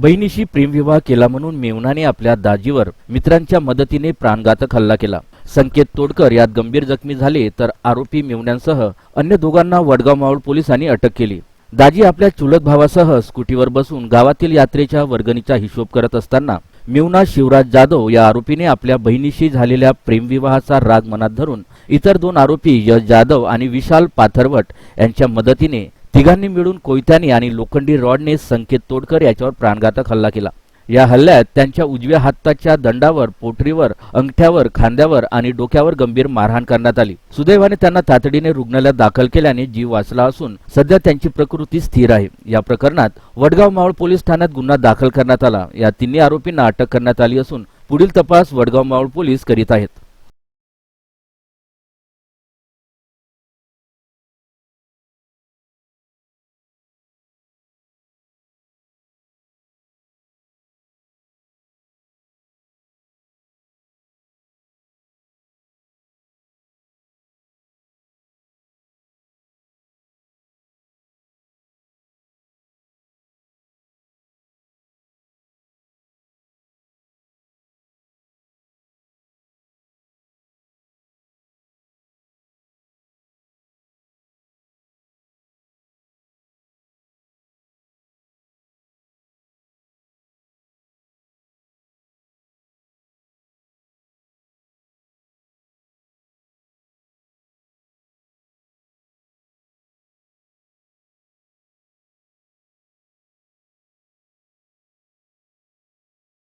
बहिणीशी प्रेमविवाह केला म्हणून मेवनाने आपल्या दाजीवर मित्रांच्या मदतीने प्राणघातक हल्ला केला. संकेत तोडकर यात गंभीर जखमी झाले तर आरोपी मेवण्यांसह अन्य दोघांना वडगाव मावळ पोलिसांनी अटक केली. दाजी आपल्या चुलत भावासह स्कूटीवर बसून गावातील यात्रेच्या वर्गणीचा हिशोब करत असताना मेवना शिवराज जाधव या आरोपीने आपल्या बहिणीशी झालेल्या प्रेमविवाहाचा राग मनात धरून इतर दोन आरोपी यश जाधव आणि विशाल पाथरवट यांच्या मदतीने तिघांनी मिळून कोयत्यानी आणि लोखंडी रॉडने संकेत तोडकर याच्यावर प्राणघातक हल्ला केला. या हल्ल्यात त्यांच्या उजव्या हाताच्या दंडावर पोटरीवर अंगठ्यावर खांद्यावर आणि डोक्यावर गंभीर मारहाण करण्यात आली. सुदैवाने त्यांना तातडीने रुग्णालयात दाखल केल्याने जीव वाचला असून सध्या त्यांची प्रकृती स्थिर आहे. या प्रकरणात वडगाव मावळ पोलीस ठाण्यात गुन्हा दाखल करण्यात आला. या तिन्ही आरोपींना अटक करण्यात आली असून पुढील तपास वडगाव मावळ पोलीस करीत आहेत.